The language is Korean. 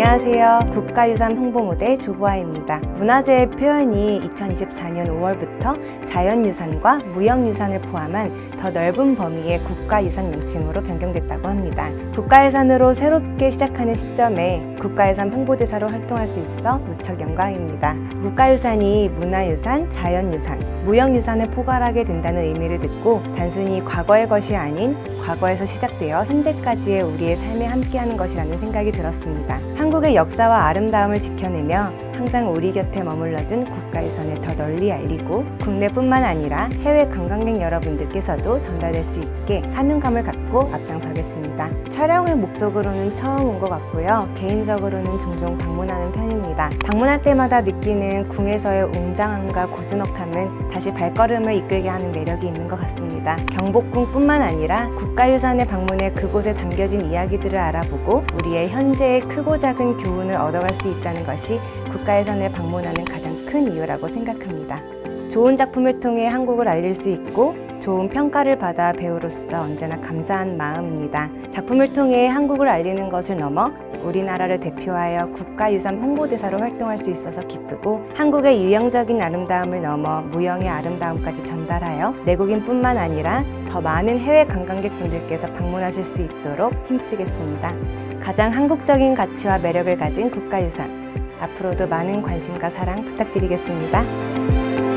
안녕하세요. 국가유산 홍보 모델 조보아입니다. 문화재의 표현이 2024년 5월부터 자연유산과 무형유산을 포함한 더 넓은 범위의 국가유산 명칭으로 변경됐다고 합니다. 국가유산으로 새롭게 시작하는 시점에 국가유산 홍보대사로 활동할 수 있어 무척 영광입니다. 국가유산이 문화유산, 자연유산, 무형유산을 포괄하게 된다는 의미를 듣고 단순히 과거의 것이 아닌 과거에서 시작되어 현재까지의 우리의 삶에 함께하는 것이라는 생각이 들었습니다. 한국의 역사와 아름다움을 지켜내며 항상 우리 곁에 머물러준 국가유산을 더 널리 알리고 국내뿐만 아니라 해외 관광객 여러분들께서도 전달될 수 있게 사명감을 갖고 앞장서겠습니다. 촬영을 목적으로는 처음 온 것 같고요. 개인적으로는 종종 방문하는 편입니다. 방문할 때마다 느끼는 궁에서의 웅장함과 고즈넉함은 다시 발걸음을 이끌게 하는 매력이 있는 것 같습니다. 경복궁뿐만 아니라 국가유산에 방문해 그곳에 담겨진 이야기들을 알아보고 우리의 현재의 크고 작은 교훈을 얻어갈 수 있다는 것이 국가 유산을 방문하는 가장 큰 이유라고 생각합니다. 좋은 작품을 통해 한국을 알릴 수 있고 좋은 평가를 받아 배우로서 언제나 감사한 마음입니다. 작품을 통해 한국을 알리는 것을 넘어 우리나라를 대표하여 국가유산 홍보대사로 활동할 수 있어서 기쁘고 한국의 유형적인 아름다움을 넘어 무형의 아름다움까지 전달하여 내국인뿐만 아니라 더 많은 해외 관광객분들께서 방문하실 수 있도록 힘쓰겠습니다. 가장 한국적인 가치와 매력을 가진 국가유산 앞으로도 많은 관심과 사랑 부탁드리겠습니다.